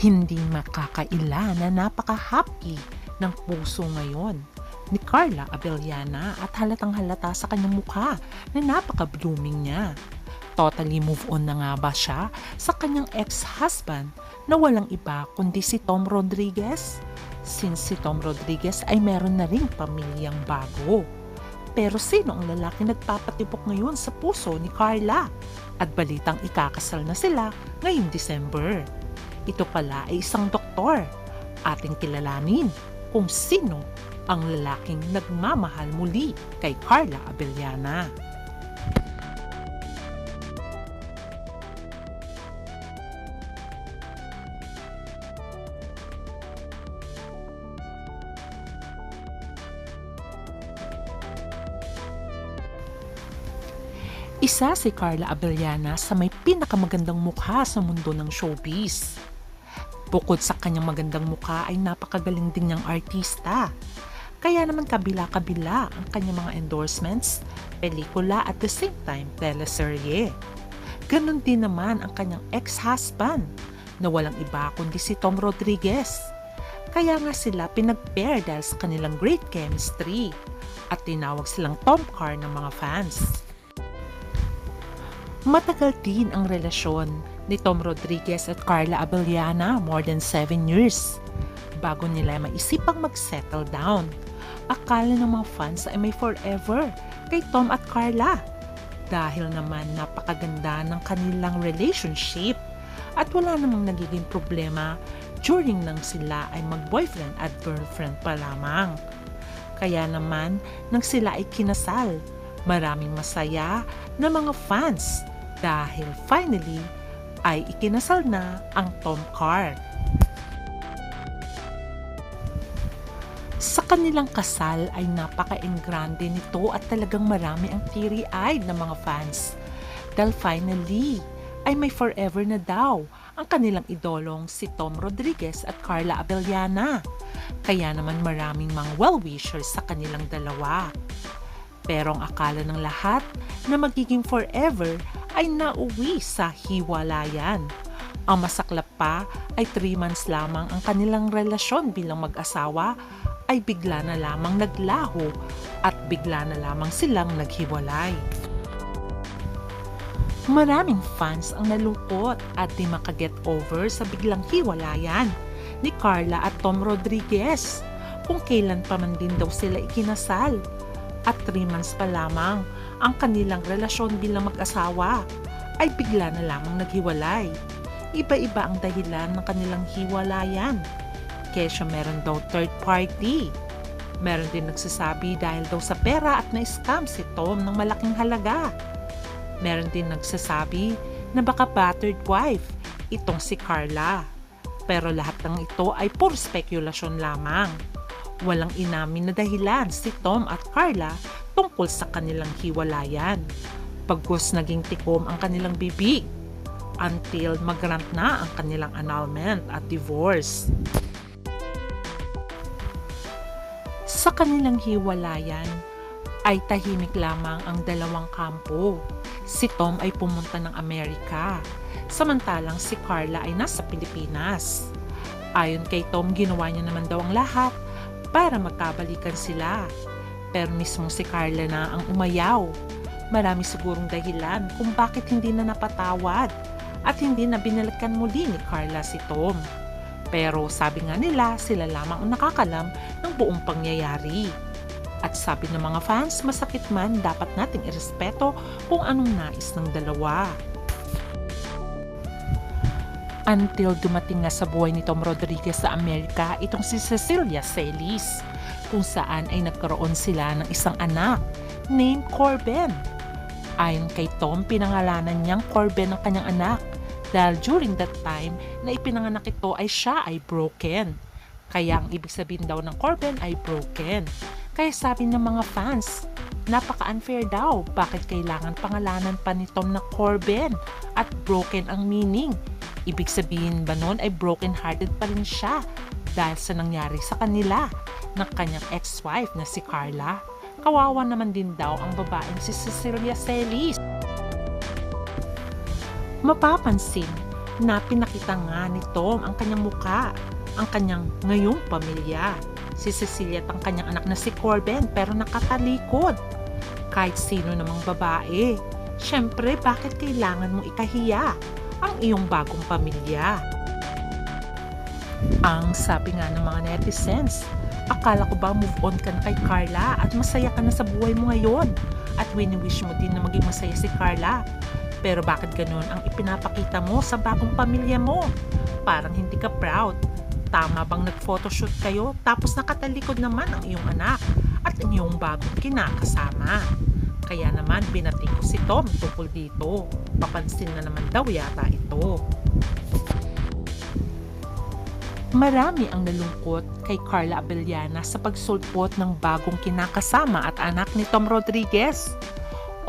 Hindi makakaila na napaka-happy ng puso ngayon ni Carla Abellana at halatang halata sa kanyang mukha na napaka-blooming niya. Totally move on na nga ba siya sa kanyang ex-husband na walang iba kundi si Tom Rodriguez? Since si Tom Rodriguez ay meron na ring pamilyang bago. Pero sino ang lalaki nagpapatibok ngayon sa puso ni Carla? At balitang ikakasal na sila ngayong December. Ito pala ay isang doktor. Ating kilalanin kung sino ang lalaking nagmamahal muli kay Carla Abellana. Isa si Carla Abellana sa may pinakamagandang mukha sa mundo ng showbiz. Bukod sa kanyang magandang mukha ay napakagaling din niyang artista. Kaya naman kabila-kabila ang kanyang mga endorsements, pelikula at the same time teleserye. Ganon din naman ang kanyang ex-husband na walang iba kundi si Tom Rodriguez. Kaya nga sila pinag-pair dahil sa kanilang great chemistry at tinawag silang Tom Car ng mga fans. Matagal din ang relasyon ni Tom Rodriguez at Carla Abellana, more than 7 years, bago nila maisipang mag-settle down. Akala ng mga fans ay may forever kay Tom at Carla. Dahil naman napakaganda ng kanilang relationship at wala namang nagiging problema during nang sila ay mag-boyfriend at girlfriend pa lamang. Kaya naman, nang sila ay kinasal, maraming masaya na mga fans dahil finally ay ikinasal na ang Tom Carr. Sa kanilang kasal ay napaka-engrande nito at talagang marami ang teary-eyed na mga fans. Dahil finally ay may forever na daw ang kanilang idolong si Tom Rodriguez at Carla Abellana. Kaya naman maraming mga well-wishers sa kanilang dalawa. Pero ang akala ng lahat na magiging forever ay nauwi sa hiwalayan. Ang masaklap pa ay 3 months lamang ang kanilang relasyon bilang mag-asawa ay bigla na lamang naglaho at bigla na lamang silang naghiwalay. Maraming fans ang nalungkot at di makaget over sa biglang hiwalayan ni Carla at Tom Rodriguez kung kailan pa man din daw sila ikinasal at 3 months pa lamang ang kanilang relasyon bilang mag-asawa ay bigla na lamang naghiwalay. Iba-iba ang dahilan ng kanilang hiwalayan kesyo meron daw third party. Meron din nagsasabi dahil daw sa pera at na-scam si Tom ng malaking halaga. Meron din nagsasabi na baka battered wife itong si Carla. Pero lahat ng ito ay puro spekulasyon lamang. Walang inamin na dahilan si Tom at Carla tungkol sa kanilang hiwalayan. Pagkus naging tikom ang kanilang bibig until magrant na ang kanilang annulment at divorce. Sa kanilang hiwalayan ay tahimik lamang ang dalawang kampo. Si Tom ay pumunta ng Amerika, samantalang si Carla ay nasa Pilipinas. Ayon kay Tom, ginawa niya naman daw ang lahat para magkabalikan sila. Pero mismo si Carla na ang umayaw. Marami sigurong dahilan kung bakit hindi na napatawad at hindi na binalikan muli ni Carla si Tom. Pero sabi nga nila, sila lamang ang nakakalam ng buong pangyayari. At sabi ng mga fans, masakit man, dapat nating irespeto kung anong nais ng dalawa. Until dumating nga sa buhay ni Tom Rodriguez sa Amerika itong si Cecilia Celis, kung saan ay nagkaroon sila ng isang anak named Corben. Ayon kay Tom, pinangalanan niyang Corben ang kanyang anak dahil during that time na ipinanganak ito ay siya ay broken. Kaya ang ibig sabihin daw ng Corbin ay broken. Kaya sabi ng mga fans, napaka-unfair daw. Bakit kailangan pangalanan pa ni Tom na Corbin at broken ang meaning? Ibig sabihin ba nun ay broken-hearted pa rin siya dahil sa nangyari sa kanila ng kanyang ex-wife na si Carla? Kawawa naman din daw ang babaeng si Cecilia Celis mapapansin na pinakita nga ni Tom ang kanyang muka, ang kanyang ngayong pamilya. Si Cecilia at ang kanyang anak na si Corbin pero nakatalikod. Kahit sino namang babae. Siyempre, bakit kailangan mong ikahiya ang iyong bagong pamilya? Ang sabi nga ng mga netizens, akala ko ba move on ka na kay Carla at masaya ka na sa buhay mo ngayon? At wini-wish mo din na maging masaya si Carla. Pero bakit ganun ang ipinapakita mo sa bagong pamilya mo? Parang hindi ka proud. Tama bang nag-photoshoot kayo tapos nakatalikod naman ang iyong anak at ang iyong bagong kinakasama? Kaya naman binati ko si Tom tungkol dito. Papansin na naman daw yata ito. Marami ang nalungkot kay Carla Abellana sa pagsulpot ng bagong kinakasama at anak ni Tom Rodriguez.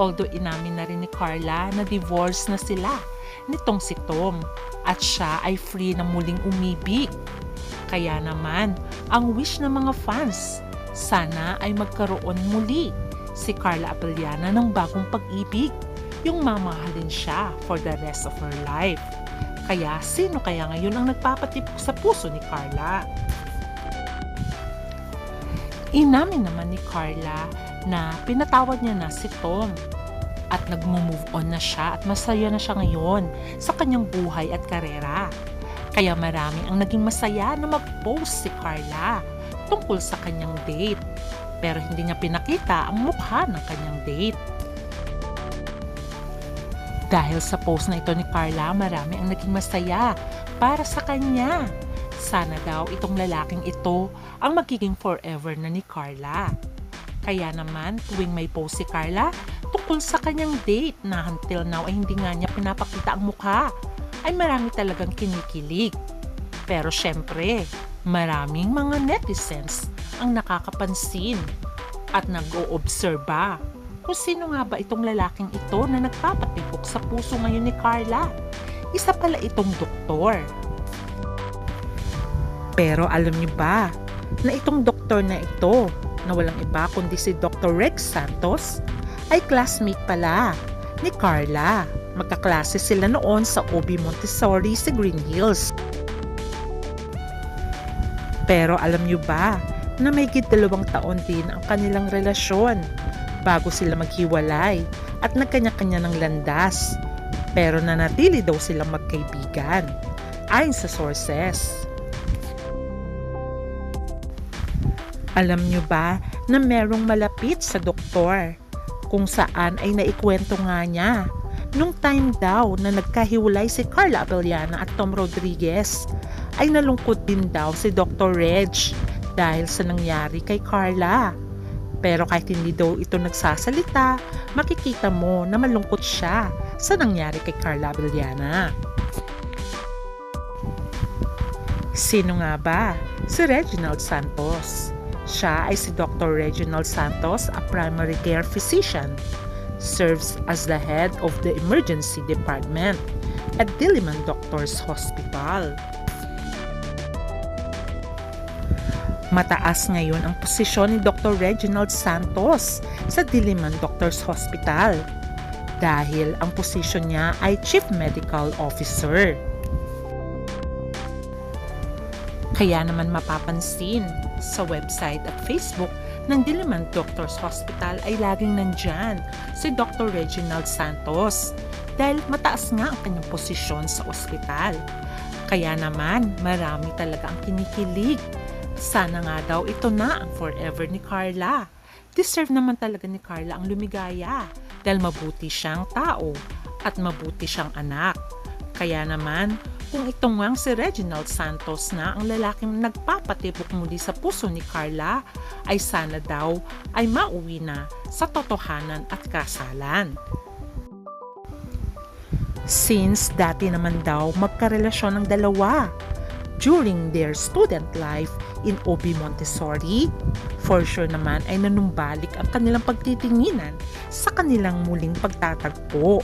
Although inamin na rin ni Carla na divorce na sila nitong si Tom at siya ay free na muling umibig. Kaya naman, ang wish ng mga fans, sana ay magkaroon muli si Carla Abellana ng bagong pag-ibig, yung mamahalin siya for the rest of her life. Kaya sino kaya ngayon ang nagpapatipok sa puso ni Carla? Inamin naman ni Carla na pinatawad niya na si Tom at nagmo-move on na siya at masaya na siya ngayon sa kanyang buhay at karera. Kaya marami ang naging masaya na mag-post si Carla tungkol sa kanyang date. Pero hindi niya pinakita ang mukha ng kanyang date. Dahil sa post na ito ni Carla, marami ang naging masaya para sa kanya. Sana daw itong lalaking ito ang magiging forever na ni Carla. Kaya naman, tuwing may post si Carla tungkol sa kanyang date na until now ay hindi nga niya pinapakita ang mukha, ay marami talagang kinikilig. Pero syempre, maraming mga netizens ang nakakapansin at nag-oobserba kung sino nga ba itong lalaking ito na nagpapatibok sa puso ngayon ni Carla. Isa pala itong doktor. Pero alam niyo ba na itong doktor na ito na walang iba kundi si Dr. Rex Santos ay classmate pala ni Carla. Magkaklase sila noon sa OB Montessori sa Green Hills. Pero alam niyo ba na may dalawang taon din ang kanilang relasyon bago sila maghiwalay at nagkanya-kanya ng landas. Pero nanatili daw silang magkaibigan ayon sa sources. Alam nyo ba na merong malapit sa doktor kung saan ay naikwento nga niya nung time daw na nagkahiwalay si Carla Abellana at Tom Rodriguez ay nalungkot din daw si Dr. Reg dahil sa nangyari kay Carla. Pero kahit hindi daw ito nagsasalita, makikita mo na malungkot siya sa nangyari kay Carla Abellana. Sino nga ba? Si Reginald Santos. Siya ay si Dr. Reginald Santos, a primary care physician. Serves as the head of the emergency department at Diliman Doctors Hospital. Mataas ngayon ang posisyon ni Dr. Reginald Santos sa Diliman Doctors Hospital dahil ang posisyon niya ay Chief Medical Officer. Kaya naman mapapansin sa website at Facebook ng Diliman Doctors Hospital ay laging nandyan si Dr. Reginald Santos dahil mataas nga ang kanyang posisyon sa ospital. Kaya naman marami talaga ang kinikilig sana nga daw ito na ang forever ni Carla. Deserve naman talaga ni Carla ang lumigaya dahil mabuti siyang tao at mabuti siyang anak. Kaya naman, kung ito ngang si Reginald Santos na ang lalaking nagpapatibok muli sa puso ni Carla, ay sana daw ay mauwi na sa totohanan at kasalan. Since dati naman daw magkarelasyon ng dalawa during their student life in OB Montessori, for sure naman ay nanumbalik ang kanilang pagtitinginan sa kanilang muling pagtatagpo.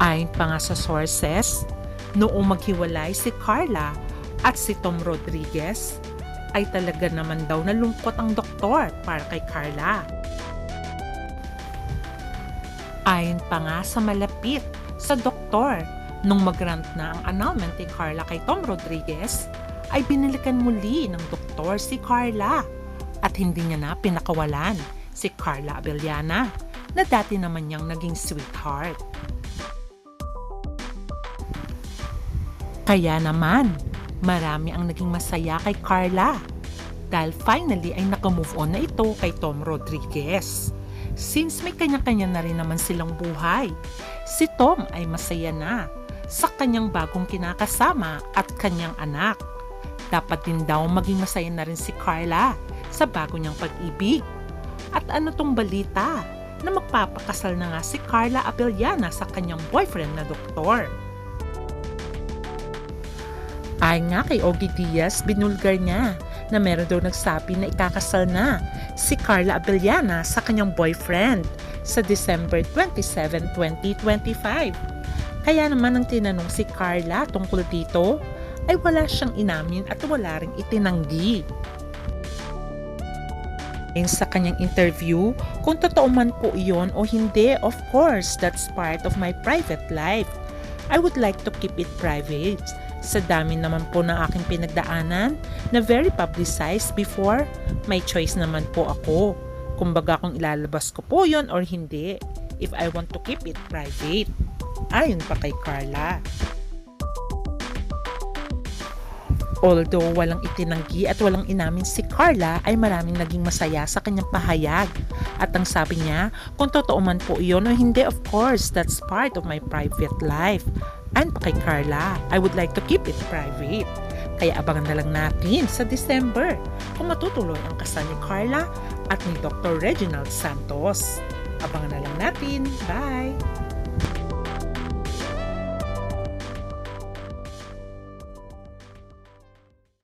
Ayon pa nga sa sources, noong maghiwalay si Carla at si Tom Rodriguez, ay talaga naman daw nalungkot ang doktor para kay Carla. Ayon pa nga sa malapit sa doktor Nung mag-rant na ang annulment ni Carla kay Tom Rodriguez, ay binilikan muli ng doktor si Carla at hindi niya na pinakawalan si Carla Abellana na dati naman niyang naging sweetheart. Kaya naman, marami ang naging masaya kay Carla dahil finally ay nakamove on na ito kay Tom Rodriguez. Since may kanya-kanya na rin naman silang buhay, si Tom ay masaya na sa kanyang bagong kinakasama at kanyang anak. Dapat din daw maging masaya na rin si Carla sa bago niyang pag-ibig. At ano tong balita na magpapakasal na nga si Carla Abellana sa kanyang boyfriend na doktor. Ay nga kay Ogie Diaz, binulgar niya na meron daw nagsabi na ikakasal na si Carla Abellana sa kanyang boyfriend sa December 27, 2025. Kaya naman ang tinanong si Carla tungkol dito ay wala siyang inamin at wala ring itinanggi. In sa kanyang interview, kung totoo man po iyon o hindi, of course, that's part of my private life. I would like to keep it private. Sa dami naman po ng aking pinagdaanan na very publicized before, may choice naman po ako. Kumbaga kung ilalabas ko po yon or hindi, if I want to keep it private. Ayon pa kay Carla. Although walang itinanggi at walang inamin si Carla ay maraming naging masaya sa kanyang pahayag. At ang sabi niya, kung totoo man po iyon o hindi, of course, that's part of my private life. And pa kay Carla, I would like to keep it private. Kaya abangan na lang natin sa December kung matutuloy ang kasal ni Carla at ni Dr. Reginald Santos. Abangan na lang natin. Bye!